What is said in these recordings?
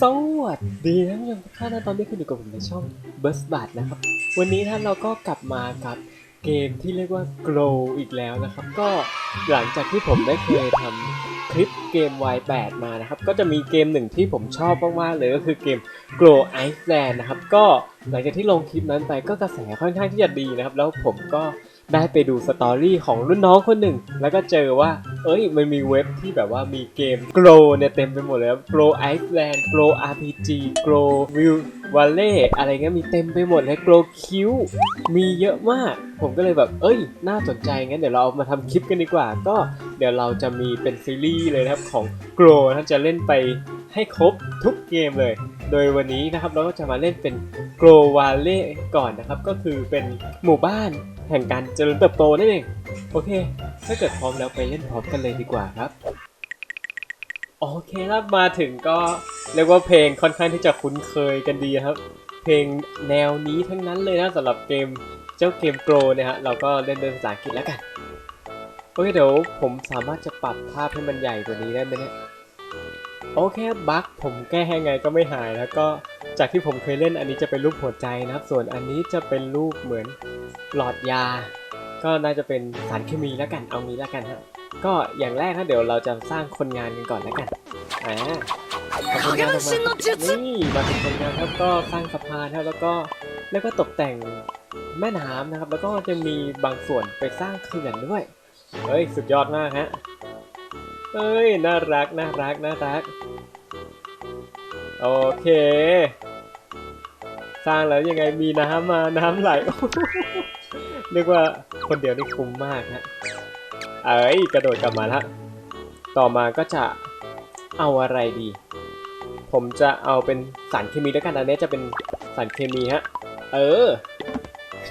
สวัสดีท่านผู้ชมทุกท่านนะตอนนี้คุณอยู่กับผมในช่อง b u r s t b a t นะครับ วันนี้ท่านเราก็กลับมากับเกมที่เรียกว่า Grow อีกแล้วนะครับ ก็หลังจากที่ผมได้เคยทำคลิปเกม Y8 มานะครับ ก็จะมีเกมหนึ่งที่ผมชอบมากๆเลยก็คือเกม Grow Iceland นะครับ ก็หลังจากที่ลงคลิปนั้นไปก็กระแสค่อนข้างที่จะดีนะครับ แล้วผมก็ ได้ไปดูสตอรี่ของรุ่นน้องคนหนึ่ง แล้วก็เจอว่า เอ้ย มันมีเว็บที่แบบว่ามีเกม Grow เนี่ยเต็มไปหมดเลยครับ Grow Iceland Grow RPG Grow View Valley อะไรเงี้ยมีเต็มไปหมดเลย Grow Q มีเยอะมาก ผมก็เลยแบบ เอ้ย น่าสนใจงั้นเดี๋ยวเราเอามาทำคลิปกันดีกว่า ก็เดี๋ยวเราจะมีเป็นซีรีส์เลยนะครับของ Grow นะครับจะเล่นไปให้ครบทุกเกมเลย โดยวันนี้นะครับเราก็จะมาเล่นเป็น Grow Valley ก่อนนะครับ ก็คือเป็นหมู่บ้าน แห่งการเจริญเติบโตนั่นเอง โอเค ถ้าเกิดพร้อมแล้วไปเล่นพร้อมกันเลยดีกว่าครับ โอเคครับมาถึงก็เรียกว่าเพลงค่อนข้างที่จะคุ้นเคยกันดีครับ เพลงแนวนี้ทั้งนั้นเลยนะสำหรับเกมเจ้าเกมโกรเนี่ยฮะเราก็เล่นเป็นภาษาอังกฤษแล้วกัน โอเคเดี๋ยวผมสามารถจะปรับภาพให้มันใหญ่กว่านี้ได้ไหมเนี่ย โอเคบั๊กผมแก้ยังไงก็ไม่หายแล้วก็จากที่ผมเคยเล่นอันนี้จะเป็นรูปหัวใจนะครับ ส่วนอันนี้จะเป็นรูปเหมือนหลอดยา ก็น่าจะเป็นสารเคมีแล้วกันเอางี้แล้วกันฮะก็อย่างแรกนะเดี๋ยวเราจะสร้างคนงานกันก่อนแล้วกันอ่าคนงานมานี่มาเป็นคนงานครับก็สร้างสะพานครับแล้วก็แล้วก็ตกแต่งแม่น้ำนะครับ แล้วก็จะมีบางส่วนไปสร้างเขื่อนด้วยเฮ้ยสุดยอดมากฮะ เฮ้ย น่ารัก น่ารัก น่ารัก โอเค สร้างแล้วยังไงมีน้ำมาน้ำไหลเรียกว่าคนเดียวนี่คุ้มมากฮะ เอ้ย กระโดดกลับมาละต่อมาก็จะเอาอะไรดี ผมจะเอาเป็นสารเคมีแล้วกันอันนี้จะเป็นสารเคมีฮะ เออ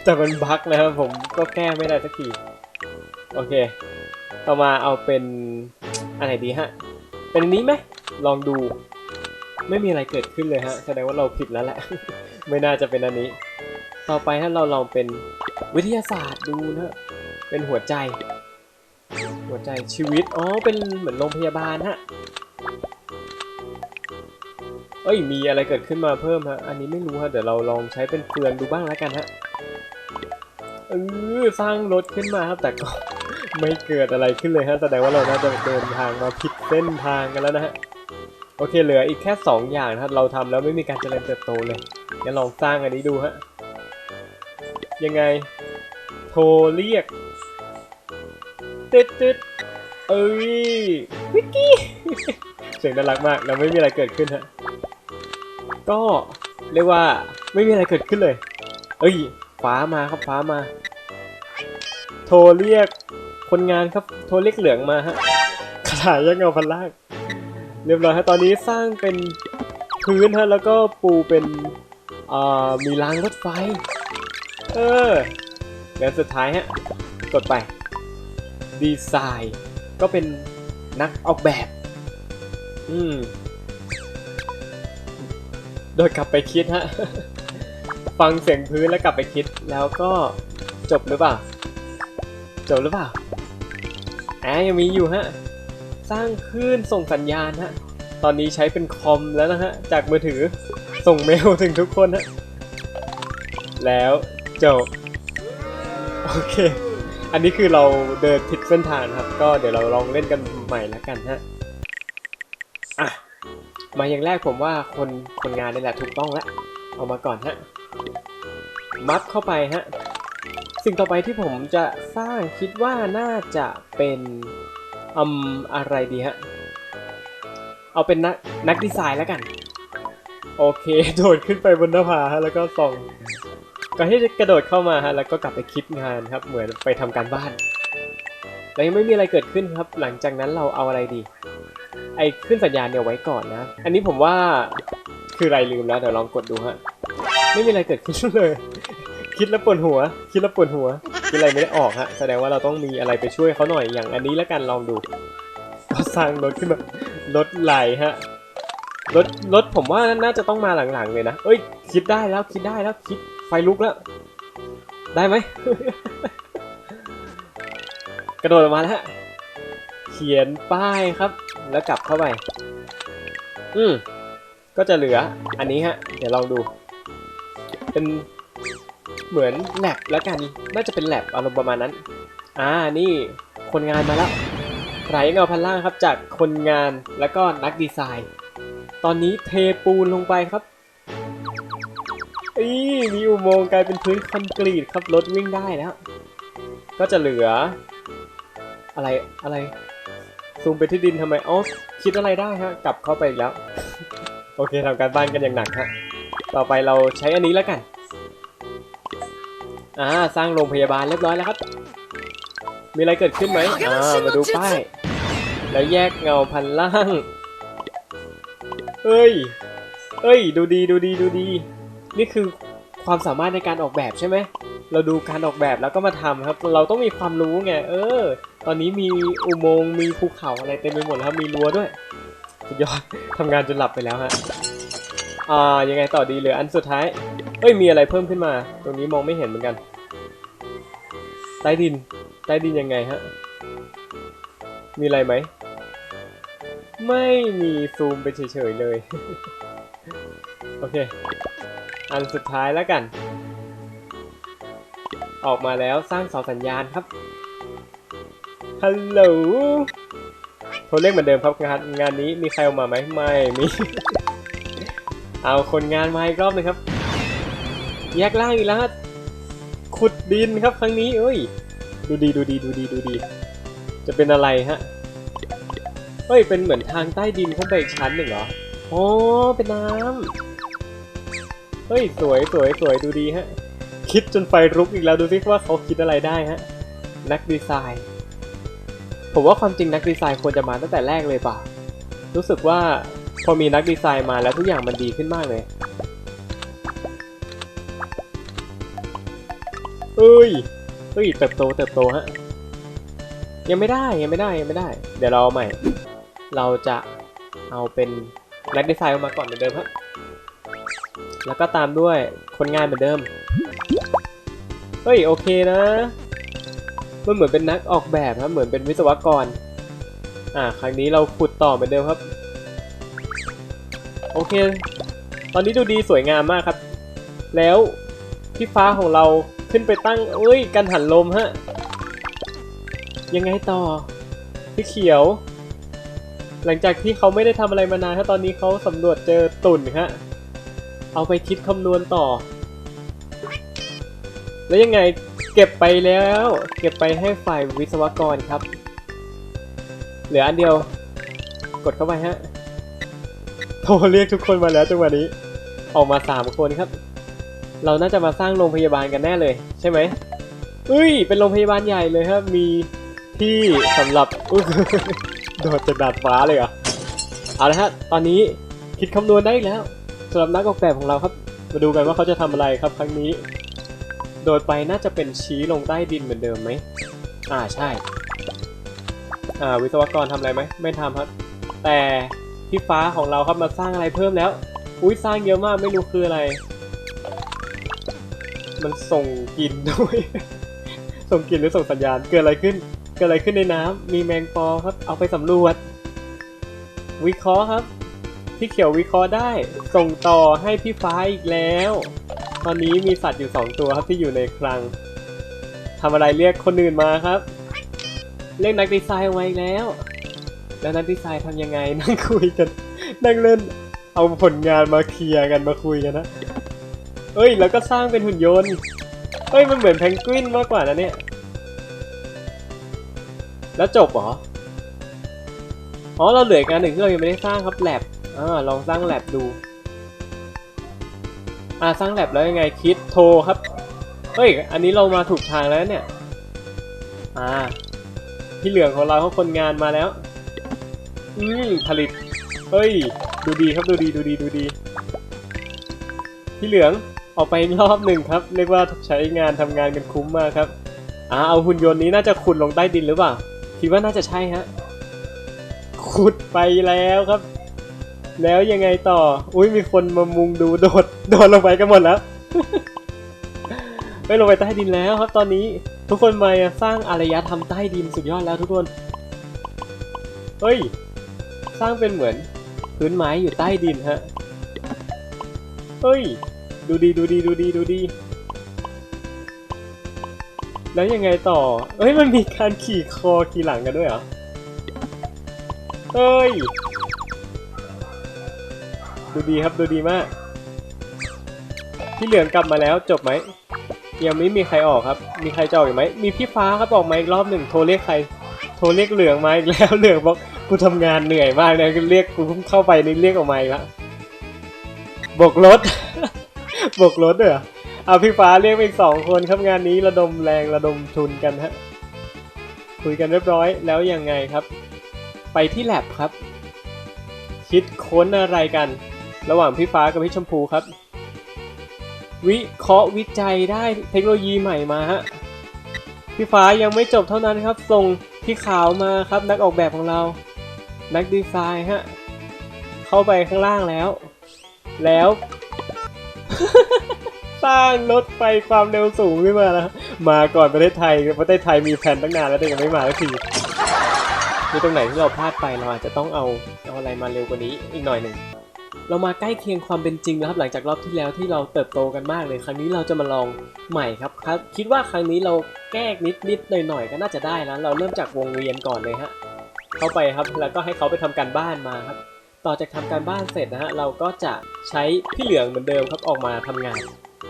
แต่มันบั๊กนะครับผมก็แก้ไม่ได้สักที โอเค ต่อมาเอาเป็น อะไรดีฮะ เป็นอันนี้ไหมลองดู ไม่มีอะไรเกิดขึ้นเลยฮะ แสดงว่าเราผิดแล้วแหละ ไม่น่าจะเป็นอันนี้ ต่อไปถ้าเราลองเป็นวิทยาศาสตร์ดูนะ เป็นหัวใจ หัวใจชีวิต อ๋อ เป็นเหมือนโรงพยาบาลฮะ เอ้ย มีอะไรเกิดขึ้นมาเพิ่มฮะ อันนี้ไม่รู้ฮะ เดี๋ยวเราลองใช้เป็นเฟืองดูบ้างแล้วกันฮะ เออสร้างรถขึ้นมาครับ แต่ก็ ไม่เกิดอะไรขึ้นเลยฮะแสดงว่าเราน่าจะเดินทางมาผิดเส้นทางกันแล้วนะฮะโอเคเหลืออีกแค่ 2 อย่างนะครับเราทำแล้วไม่มีการเจริญเติบโตเลยงั้นลองสร้างอันนี้ดูฮะยังไง โทรเรียกตึ๊ดตึ๊ดเอ้ยวิกกี้เสียงน่ารักมากแล้วไม่มีอะไรเกิดขึ้นฮะก็เรียกว่าไม่มีอะไรเกิดขึ้นเลย เอ้ยฟ้ามาครับฟ้ามา โทรเรียก คนงานครับโทรเรียกเหลืองมาฮะขนาดยังเงาพันล่าง เรียบร้อยฮะตอนนี้สร้างเป็นพื้นฮะแล้วก็ปูเป็นอ่ามีรางรถไฟ เออแล้วสุดท้ายฮะกดไป ดีไซน์ก็เป็นนักออกแบบ อืมโดยกลับไปคิดฮะ ฟังเสียงพื้นแล้วกลับไปคิดแล้วก็จบหรือเปล่า จบหรือเปล่า อะยังมีอยู่ฮะ สร้างคลื่นส่งสัญญาณฮะ ตอนนี้ใช้เป็นคอมแล้วนะฮะ จากมือถือส่งเมลถึงทุกคนฮะ แล้วจบ โอเค อันนี้คือเราเดินผิดเส้นทางครับ ก็เดี๋ยวเราลองเล่นกันใหม่แล้วกันฮะ อะ มาอย่างแรกผมว่าคนคนงานนี่แหละถูกต้องแล้ว เอามาก่อนฮะ มัดเข้าไปฮะ สิ่งต่อไปที่ผมจะสร้างคิดว่าน่าจะเป็นอืมอะไรดีฮะ เอาเป็นนักนักดีไซน์แล้วกัน โอเค โดดขึ้นไปบนหน้าผาฮะแล้วก็ส่องก่อนที่จะกระโดดเข้ามาฮะแล้วก็กลับไปคิดงานครับ เหมือนไปทำการบ้าน แล้วยังไม่มีอะไรเกิดขึ้นครับ หลังจากนั้นเราเอาอะไรดี ไอ้ขึ้นสัญญาณเนี่ยไว้ก่อนนะ อันนี้ผมว่าคืออะไรลืมแล้วเดี๋ยวลองกดดูฮะ ไม่มีอะไรเกิดขึ้นเลย คิดแล้วปวดหัว คิดแล้วปวดหัว คิดอะไรไม่ได้ออกฮะ แสดงว่าเราต้องมีอะไรไปช่วยเขาหน่อย อย่างอันนี้แล้วกันลองดูก็สร้างรถขึ้นมารถไหลฮะ รถ รถผมว่าน่าจะต้องมาหลังๆเลยนะ เอ้ย คิดได้แล้ว คิดได้แล้ว คิด ไฟลุกแล้ว ได้ไหม กระโดดออกมาแล้วฮะ เขียนป้ายครับ แล้วกลับเข้าไป อืม ก็จะเหลืออันนี้ฮะ เดี๋ยวลองดู เป็น เหมือนแลบแล้วกันน่าจะเป็นแลบอารมณ์ประมาณนั้น อ่านี่คนงานมาแล้วไหลเงาพันล่างครับจากคนงานแล้วก็นักดีไซน์ ตอนนี้เทปูนลงไปครับอีมีอุโมงค์กลายเป็นพื้นคอนกรีตครับรถวิ่งได้แล้ว ก็จะเหลือ อะไรอะไรซูมไปที่ดินทำไมอ๋อคิดอะไรได้ฮะกลับเข้าไปอีกแล้ว โอเคทำการบ้านกันอย่างหนักฮะต่อไปเราใช้อันนี้แล้วกัน อ่าสร้างโรงพยาบาลเรียบร้อยแล้วครับ มีอะไรเกิดขึ้นไหมอ่ามาดูป้าย แล้วแยกเงาพันล่างเอ้ย เอ้ย ดูดีดูดีดูดี นี่คือความสามารถในการออกแบบใช่ไหม เราดูการออกแบบแล้วก็มาทำครับ เราต้องมีความรู้ไง เออ ตอนนี้มีอุโมงค์มีภูเขาอะไรเต็มไปหมดแล้วครับ มีรั้วด้วย สุดยอดทำงานจนหลับไปแล้วฮะ อ่า ยังไงต่อดีเหลืออันสุดท้าย เอ้ยมีอะไรเพิ่มขึ้นมา ตรงนี้มองไม่เห็นเหมือนกัน ใต้ดิน ใต้ดินยังไงฮะ มีอะไรไหม ไม่มีซูมไปเฉยๆเลย โอเค อันสุดท้ายแล้วกัน ออกมาแล้วสร้างเสาสัญญาณครับ ฮัลโหลโทรเรียกเหมือนเดิมครับงานงานนี้มีใครออกมาไหมไม่มี เอาคนงานมาอีกรอบหนึงครับ แยกล่างอีกแล้วฮะขุดดินครับครั้งนี้เอ้ย ดูดีดูดีดูดีดูดี จะเป็นอะไรฮะเฮ้ยเป็นเหมือนทางใต้ดินขึ้นไปอีกชั้นหนึ่งเหรออ๋อเป็นน้ำเฮ้ยสวยสวยสวยดูดีฮะ คิดจนไฟลุกอีกแล้วดูสิว่าเขาคิดอะไรได้ฮะนักดีไซน์ผมว่าความจริงนักดีไซน์ควรจะมาตั้งแต่แรกเลยป่ะ รู้สึกว่าพอมีนักดีไซน์มาแล้วทุกอย่างมันดีขึ้นมากเลย เอ้ยเฮ้ยเติบโตเติบโตฮะยังไม่ได้ยังไม่ได้ยังไม่ได้ เดี๋ยวเราใหม่ เราจะเอาเป็นนักดีไซน์ออกมาก่อนเหมือนเดิมครับแล้วก็ตามด้วยคนงานเหมือนเดิม เฮ้ยโอเคนะมันเหมือนเป็นนักออกแบบครับเหมือนเป็นวิศวกร อ่าครั้งนี้เราขุดต่อเหมือนเดิมครับ โอเค ตอนนี้ดูดีสวยงามมากครับ แล้วพี่ฟ้าของเรา ขึ้นไปตั้งเอ้ยกันหันลมฮะ ยังไงต่อพี่เขียว หลังจากที่เขาไม่ได้ทำอะไรมานานครับตอนนี้เขาสำรวจเจอตุ่นฮะ เอาไปคิดคำนวณต่อ แล้วยังไงเก็บไปแล้ว เก็บไปให้ฝ่ายวิศวกรครับ เหลืออันเดียว กดเข้าไปฮะโทรเรียกทุกคนมาแล้วจังหวะนี้ ออกมาสามคนครับ เราน่าจะมาสร้างโรงพยาบาลกันแน่เลยใช่ไหมเอ้ย เป็นโรงพยาบาลใหญ่เลยครับ มีที่สำหรับอุ๊ยโดดจากดาดฟ้าเลยเหรอ เอาละฮะ ตอนนี้คิดคำนวณได้แล้วสำหรับนักออกแบบของเราครับ มาดูกันว่าเขาจะทำอะไรครับครั้งนี้ โดดไปน่าจะเป็นชี้ลงใต้ดินเหมือนเดิมไหม อ่าใช่ อ่าวิศวกรทำอะไรไหม ไม่ทำครับ แต่พี่ฟ้าของเราครับมาสร้างอะไรเพิ่มแล้ว อุ้ยสร้างเยอะมากไม่รู้คืออะไร มันส่งกลิ่นด้วย ส่งกลิ่นหรือส่งสัญญาณ เกิดอะไรขึ้น เกิดอะไรขึ้นในน้ำมีแมงปอครับ เอาไปสำรวจ วิเคราะห์ครับ พี่เขียววิเคราะห์ได้ ส่งต่อให้พี่ฟ้าอีกแล้ว ตอนนี้มีสัตว์อยู่สองตัวครับที่อยู่ในคลังทำอะไรเรียกคนอื่นมาครับ เรียกนักดีไซน์เอาไว้อีกแล้ว แล้วนักดีไซน์ทำยังไงนั่งคุยกัน นั่งเล่น เอาผลงานมาเคลียร์กันมาคุยกันนะ เอ้ย แล้วก็สร้างเป็นหุ่นยนต์เอ้ย มันเหมือนแพนกวินมากกว่านะเนี่ย แล้วจบเหรอ อ๋อ เราเหลืออีกงานหนึ่งที่เรายังไม่ได้สร้างครับแลบอ่าลองสร้างแลบดู อ่าสร้างแลบแล้วยังไงคิดโทรครับ เฮ้ย อันนี้เรามาถูกทางแล้วเนี่ย อ่าพี่เหลืองของเราเขาคนงานมาแล้ว อืมผลิต เฮ้ย ดูดีครับ ดูดี ดูดี ดูดี พี่เหลือง ออกไปรอบหนึ่งครับ เรียกว่าใช้งานทำงานกันคุ้มมากครับอ่าเอาหุ่นยนต์นี้น่าจะขุดลงใต้ดินหรือเปล่าคิดว่าน่าจะใช่ฮะขุดไปแล้วครับ แล้วยังไงต่อ อุ้ยมีคนมามุงดูโดดโดดลงไปกันหมดแล้วไม่ลงไปใต้ดินแล้วครับ ตอนนี้ทุกคนมาสร้างอารยธรรมใต้ดินสุดยอดแล้วทุกคนเฮ้ย สร้างเป็นเหมือนพื้นไม้อยู่ใต้ดินฮะ เฮ้ย ดูดีดูดีดูดีดูดี แล้วยังไงต่อ เอ้ยมันมีการขี่คอขี่หลังกันด้วยเหรอเฮ้ย ดูดีครับดูดีมาก พี่เหลืองกลับมาแล้วจบไหมยังไม่มีใครออกครับ มีใครจะออกอีกไหม มีพี่ฟ้าครับออกมาอีกรอบหนึ่งโทรเรียกใคร โทรเรียกเหลืองมาอีกแล้วเหลืองบอกกูทำงานเหนื่อยมากเลยเรียกกูเพิ่งเข้าไปนี่เรียกออกมาอีกแล้วบกรถ บกรถด้วยเหรอเอาพี่ฟ้าเรียกไปอีกสองคนครับงานนี้ระดมแรงระดมทุนกันฮะ คุยกันเรียบร้อยแล้วยังไงครับ ไปที่แลบครับ คิดค้นอะไรกัน ระหว่างพี่ฟ้ากับพี่ชมพูครับ วิเคราะห์วิจัยได้เทคโนโลยีใหม่มาฮะ พี่ฟ้ายังไม่จบเท่านั้นครับ ส่งพี่ขาวมาครับนักออกแบบของเรา นักดีไซน์ฮะ เข้าไปข้างล่างแล้ว แล้ว สร้างรถไฟความเร็วสูงขึ้นมาแล้วมาก่อนประเทศไทยประเทศไทยมีแผนตั้งนานแล้วแต่ยังไม่มาสักทีมีตรงไหนที่เราพลาดไปเราอาจจะต้องเอาเอาอะไรมาเร็วกว่านี้อีกหน่อยหนึ่งเรามาใกล้เคียงความเป็นจริงแล้วครับหลังจากรอบที่แล้วที่เราเติบโตกันมากเลย ครั้งนี้เราจะมาลองใหม่ครับครับ คิดว่าครั้งนี้เราแก้นิดนิดหน่อยหน่อยก็น่าจะได้แล้วเราเริ่มจากวงเวียนก่อนเลยฮะเข้าไปครับแล้วก็ให้เขาไปทำการบ้านมาครับ ต่อจากทำการบ้านเสร็จนะฮะเราก็จะใช้พี่เหลืองเหมือนเดิมครับออกมาทำงาน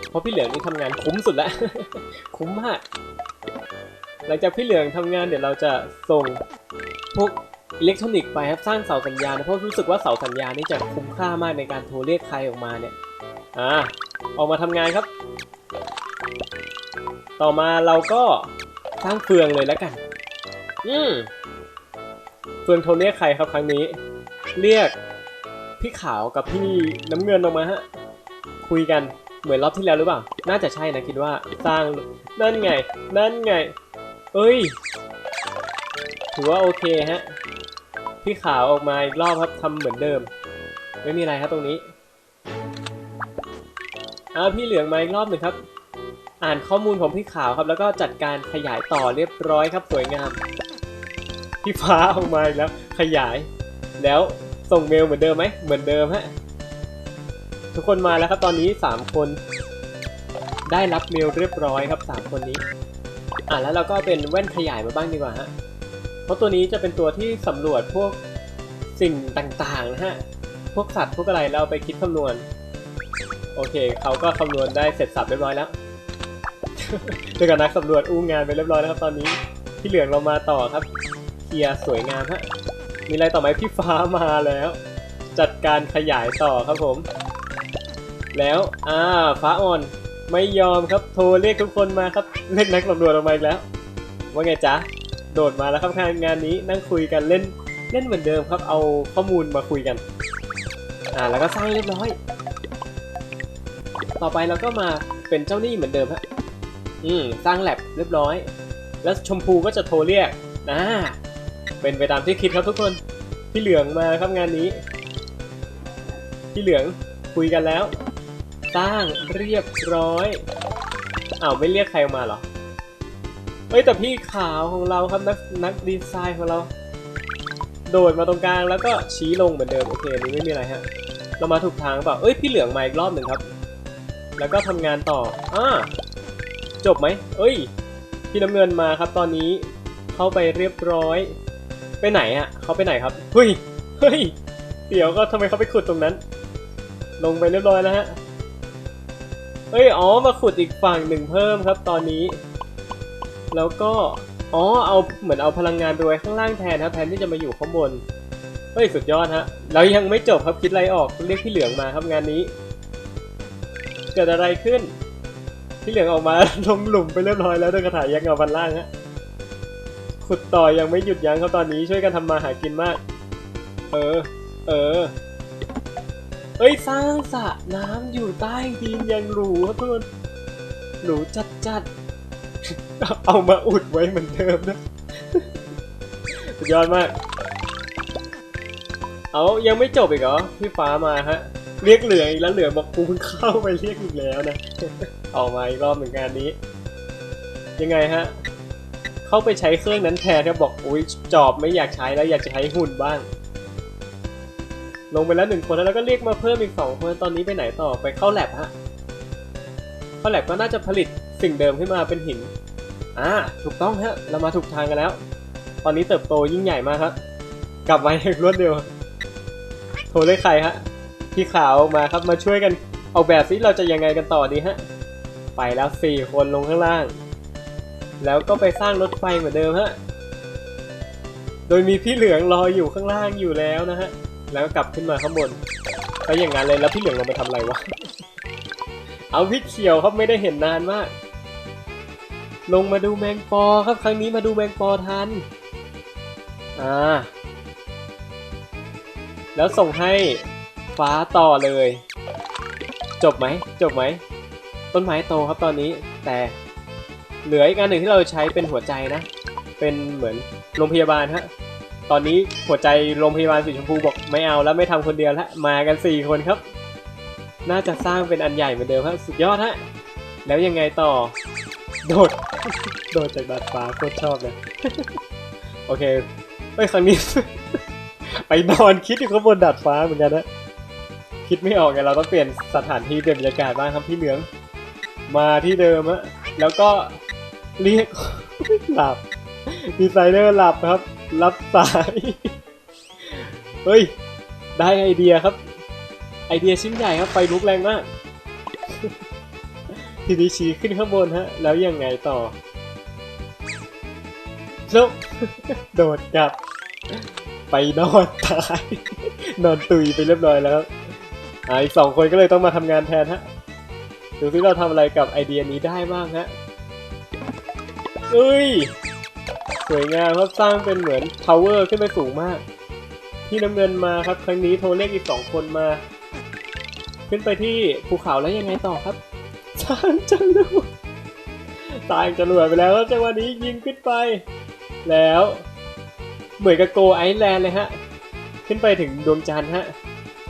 เพราะพี่เหลืองนี่ทำงานคุ้มสุดแล้วคุ้มมากหลังจากพี่เหลืองทำงานเดี๋ยวเราจะส่งพวกอิเล็กทรอนิกส์ไปครับสร้างเสาสัญญาณนะเพราะรู้สึกว่าเสาสัญญาณนี่จะคุ้มค่ามากในการโทรเรียกใครออกมาเนี่ยอ่าออกมาทำงานครับ ต่อมาเราก็สร้างเฟืองเลยแล้วกัน อืมเฟืองโทรเรียกใครครับครั้งนี้ เรียกพี่ขาวกับพี่น้ำเงินออกมาฮะ คุยกันเหมือนรอบที่แล้วหรือเปล่า น่าจะใช่นะคิดว่าสร้างนั่นไง นั่นไง เอ้ย ถือว่าโอเคฮะ พี่ขาวออกมาอีกรอบครับทำเหมือนเดิม ไม่มีอะไรครับตรงนี้เอาพี่เหลืองมาอีกรอบหนึ่งครับ อ่านข้อมูลของพี่ขาวครับ แล้วก็จัดการขยายต่อเรียบร้อยครับสวยงาม พี่ฟ้าออกมาอีกแล้ว ขยาย แล้วส่งเมลเหมือนเดิมไหมเหมือนเดิมฮะทุกคนมาแล้วครับตอนนี้ 3 คน ได้รับเมลเรียบร้อยครับ 3 คนนี้ อะแล้วเราก็เป็นแว่นขยายมาบ้างดีกว่าฮะเพราะตัวนี้จะเป็นตัวที่สำรวจพวกสิ่งต่างๆนะฮะพวกสัตว์พวกอะไรเราไปคิดคำนวณ โอเคเขาก็คำนวณได้เสร็จสับเรียบร้อยแล้วเจอกับนักสำรวจอู้งานไปเรียบร้อยแล้วครับตอนนี้ที่เหลืองเรามาต่อครับเคลียร์สวยงามฮะ มีอะไรต่อไหมพี่ฟ้ามาแล้ว จัดการขยายต่อครับผม แล้วอ่าฟ้าอ่อนไม่ยอมครับโทรเรียกทุกคนมาครับเรียกนักสำรวจออกมาอีกแล้ว ว่าไงจ๊ะโดดมาแล้วครับงานนี้นั่งคุยกันเล่นเล่นเหมือนเดิมครับเอาข้อมูลมาคุยกันอ่าแล้วก็สร้างเรียบร้อย ต่อไปเราก็มาเป็นเจ้าหนี้เหมือนเดิมฮะอืมสร้างแลบเรียบร้อย แล้วชมพูก็จะโทรเรียกอ่า เป็นไปตามที่คิดครับทุกคน พี่เหลืองมาครับงานนี้ พี่เหลืองคุยกันแล้ว สร้างเรียบร้อยอ้าวไม่เรียกใครออกมาหรอเฮ้ยแต่พี่ขาวของเราครับนักนักดีไซน์ของเรา โดดมาตรงกลางแล้วก็ชี้ลงเหมือนเดิมโอเคนี้ไม่มีอะไรฮะเรามาถูกทางเปล่าเอ้ยพี่เหลืองมาอีกรอบหนึ่งครับ แล้วก็ทำงานต่ออ่าจบไหมเอ้ย พี่น้ำเงินมาครับตอนนี้เข้าไปเรียบร้อย ไปไหนอะเขาไปไหนครับเฮ้ยเฮ้ยเดี๋ยวก็ทำไมเขาไปขุดตรงนั้น ลงไปเรียบร้อยแล้วฮะเฮ้ยอ๋อมาขุดอีกฝั่งหนึ่งเพิ่มครับตอนนี้ แล้วก็อ๋อเอาเหมือนเอาพลังงานไปไว้ข้างล่างแทนครับแทนที่จะมาอยู่ข้างบนเฮ้ยสุดยอดฮะเรายังไม่จบครับคิดอะไรออกเรียกพี่เหลืองมาครับงานนี้ เกิดอะไรขึ้นพี่เหลืองออกมาลงหลุมไปเรียบร้อยแล้วด้วยกระถายยักษ์เงาบันล่างฮะ ขุดต่อยังไม่หยุดยั้งครับตอนนี้ช่วยกันทำมาหากินมาก เออ เออ เอ้ยสร้างสระน้ำอยู่ใต้ดินยังหรูครับทุกคนหรูจัดจัดๆเอามาอุดไว้เหมือนเดิมนะสุดยอดมาก เอายังไม่จบอีกเหรอพี่ฟ้ามาฮะ เรียกเหลืออีกแล้วเหลือบอกกูเพิ่งเข้าไปเรียกอีกแล้วนะออกมาอีกรอบเหมือนกันนี้ ยังไงฮะ เข้าไปใช้เครื่องนั้นแทนครับบอกอุ้ยจอบไม่อยากใช้แล้วอยากจะใช้หุ่นบ้าง ลงไปแล้วหนึ่งคนแล้วก็เรียกมาเพิ่มอีกสองคนตอนนี้ไปไหนต่อไปเข้าแลบฮะเข้าแลบก็น่าจะผลิตสิ่งเดิมขึ้นมาเป็นหินอ่าถูกต้องฮะเรามาถูกทางกันแล้ว ตอนนี้เติบโตยิ่งใหญ่มากครับกลับมาอย่างรวดเร็วโทรเรียกใครฮะพี่ขาวมาครับมาช่วยกันออกแบบซิเราจะยังไงกันต่อดีฮะ ไปแล้วสี่คนลงข้างล่าง แล้วก็ไปสร้างรถไฟเหมือนเดิมฮะ โดยมีพี่เหลืองรออยู่ข้างล่างอยู่แล้วนะฮะ แล้วกลับขึ้นมาข้างบนก็อย่างนั้นเลยแล้วพี่เหลืองลงไปทำอะไรวะ เอาพี่เขียวครับไม่ได้เห็นนานมาก ลงมาดูแมงปอครับครั้งนี้มาดูแมงปอทัน อ่า แล้วส่งให้ฟ้าต่อเลย จบไหม จบไหม ต้นไม้โตครับตอนนี้แต่ เหลืออีกอันหนึ่งที่เราใช้เป็นหัวใจนะ เป็นเหมือนโรงพยาบาลฮะ ตอนนี้หัวใจโรงพยาบาลสีชมพูบอกไม่เอาแล้วไม่ทำคนเดียวล้วมากันสี่คนครับ น่าจะสร้างเป็นอันใหญ่เหมือนเดิมครับสุดยอดฮะ แล้วยังไงต่อ โดด โดดจากดาดฟ้าโคตรชอบเลย โอเคเฮ้ยครั้งนี้ ไปนอนคิดอยู่ข้างบนดาดฟ้าเหมือนกันนะคิดไม่ออกไงเราต้องเปลี่ยนสถานที่เปลี่ยนบรรยากาศบ้างครับพี่เหลือง มาที่เดิมอะแล้วก็ เรียกหลับ ดีไซเนอร์หลับครับ รับสาย เฮ้ย ได้ไอเดียครับ ไอเดียชิ้นใหญ่ครับ ไฟลุกแรงมาก ทีนี้ชี้ขึ้นข้างบนฮะ แล้วยังไงต่อแล้วโดดกลับ ไปนอนตาย นอนตุยไปเรียบร้อยแล้วอ่าอีกสองคนก็เลยต้องมาทำงานแทนฮะ ดูซิเราทำอะไรกับไอเดียนี้ได้บ้างฮะ เอ้ย สวยงามครับสร้างเป็นเหมือน power ขึ้นไปสูงมาก ที่น้ำเงินมาครับ ครั้งนี้โทรเรียกอีกสองคนมา ขึ้นไปที่ภูเขาแล้วยังไงต่อครับสร้างจรวดตายจรวดไปแล้วจังหวะนี้ยิงขึ้นไป แล้ว เหมือนกับโกไอแลนด์เลยฮะ ขึ้นไปถึงดวงจันทร์ฮะ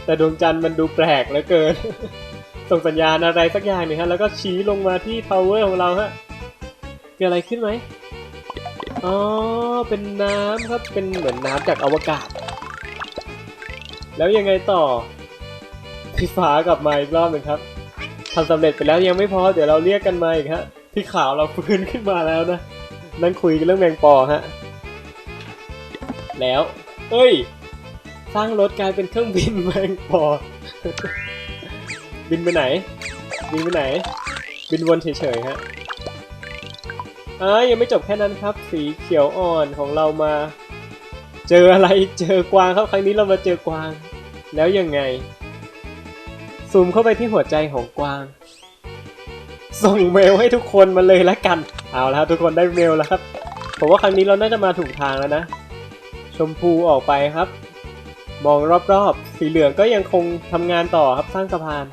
แต่ดวงจันทร์มันดูแปลกเหลือเกิน ส่งสัญญาณอะไรสักอย่างหนึ่งฮะ แล้วก็ชี้ลงมาที่ทาวเวอร์ของเราฮะ กิดอะไรขึ้นไหมอ๋อ เป็นน้ำครับ เป็นเหมือนน้ำจากอวกาศ แล้วยังไงต่อพี่ฟ้ากลับมาอีกรอบหนึ่งครับทำสำเร็จไปแล้วยังไม่พอ เดี๋ยวเราเรียกกันมาอีกฮะพี่ขาวเราฟื้นขึ้นมาแล้วนะ นั่งคุยกันเรื่องแมงปอฮะ แล้ว เอ้ย สร้างรถกลายเป็นเครื่องบินแมงปอ บินไปไหน บินไปไหน บินวนเฉยๆฮะ อ่ายังไม่จบแค่นั้นครับ สีเขียวอ่อนของเรามา เจออะไรเจอกวางครับครั้งนี้เรามาเจอกวาง แล้วยังไง ซูมเข้าไปที่หัวใจของกวาง ส่งเมลให้ทุกคนมาเลยละกัน เอาแล้วครับทุกคนได้เมลแล้วครับผมว่าครั้งนี้เราน่าจะมาถูกทางแล้วนะ ชมพูออกไปครับ มองรอบๆ สีเหลืองก็ยังคงทำงานต่อครับสร้างสะพาน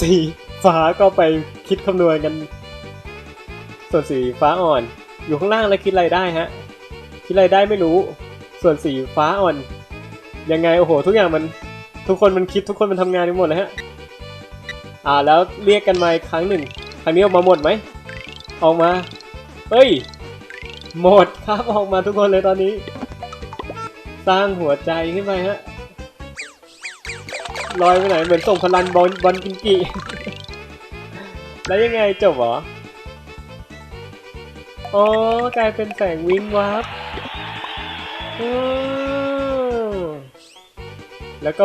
สีฟ้าก็ไปคิดคำนวณกัน ส่วนสีฟ้าอ่อน อยู่ข้างล่างแล้วคิดอะไรได้ฮะ คิดอะไรได้ไม่รู้ ส่วนสีฟ้าอ่อน ยังไงโอ้โห ทุกอย่างมันทุกคนมันคิดทุกคนมันทำงานกันหมดเลยฮะ อ่าแล้วเรียกกันมาอีกครั้งหนึ่ง ครั้งนี้ออกมาหมดไหม ออกมา เฮ้ย หมดครับออกมาทุกคนเลยตอนนี้ สร้างหัวใจขึ้นไปฮะลอยไปไหนเหมือนส่งพลังบอลบอลกินกีแล้วยังไงจบเหรอ อ๋อกลายเป็นแสงวิงวับแล้วก็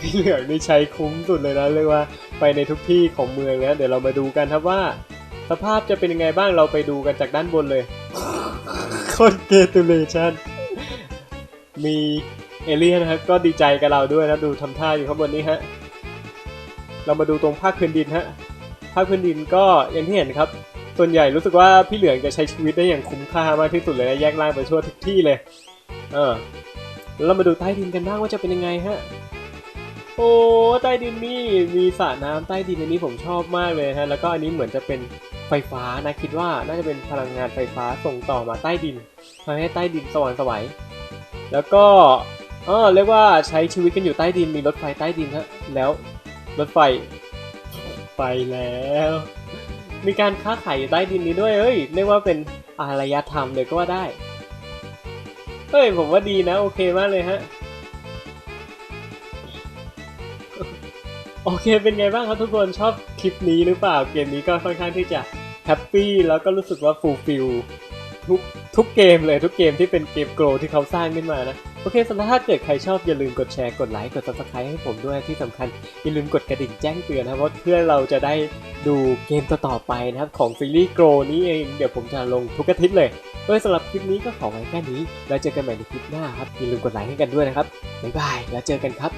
พี่เหลืองนี่ใช้คุ้มสุดเลยนะเรียกว่าไปในทุกที่ของเมืองนะเดี๋ยวเรามาดูกันครับว่า สภาพจะเป็นยังไงบ้างเราไปดูกันจากด้านบนเลยคอนเกตูเลชันมีเอเลี่ยนนะครับก็ดีใจกับเราด้วยนะดูทำท่าอยู่ข้างบนนี้ฮะเรามาดูตรงภาคพื้นดินฮะภาคพื้นดินก็อย่างที่เห็นครับ ส่วนใหญ่รู้สึกว่าพี่เหลืองจะใช้ชีวิตได้อย่างคุ้มค่ามากที่สุดเลยนะแยกล่างไปทั่วทุกที่เลย เออแล้วเรามาดูใต้ดินกันบ้างว่าจะเป็นยังไงฮะ โอ้ใต้ดินนี่มีสระน้ำใต้ดินอันนี้ผมชอบมากเลยฮะ แล้วก็อันนี้เหมือนจะเป็นไฟฟ้านะคิดว่าน่าจะเป็นพลังงานไฟฟ้าส่งต่อมาใต้ดินทำให้ใต้ดินสว่างสวัยแล้วก็เออเรียกว่าใช้ชีวิตกันอยู่ใต้ดินมีรถไฟใต้ดินฮะแล้วรถไฟไปแล้ว มีการค้าขายอยู่ใต้ดินนี้ด้วยเอ้ยเรียกว่าเป็นอารยธรรมเลยก็ว่าได้เฮ้ยผมว่าดีนะ โอเคมากเลยฮะ โอเคเป็นไงบ้างครับทุกคนชอบคลิปนี้หรือเปล่า เกมนี้ก็ค่อนข้างที่จะแฮปปี้แล้วก็รู้สึกว่าฟูลฟิลทุกทุกเกมเลยทุกเกมที่เป็นเกมโกลที่เขาสร้างขึ้นมานะ โอเคสำหรับถ้าเกิดใครชอบอย่าลืมกดแชร์กดไลค์กด subscribe ให้ผมด้วยที่สำคัญอย่าลืมกดกระดิ่งแจ้งเตือนนะครับเพราะเพื่อเราจะได้ดูเกมต่อๆไปนะครับของซีรีส์โกลนี้เองเดี๋ยวผมจะลงทุกอาทิตย์เลยโดยสำหรับคลิปนี้ก็ขอไว้แค่นี้ แล้วเจอกันใหม่ในคลิปหน้าครับอย่าลืมกดไลค์ให้กันด้วยนะครับบ๊ายบายแล้วเจอกันครับ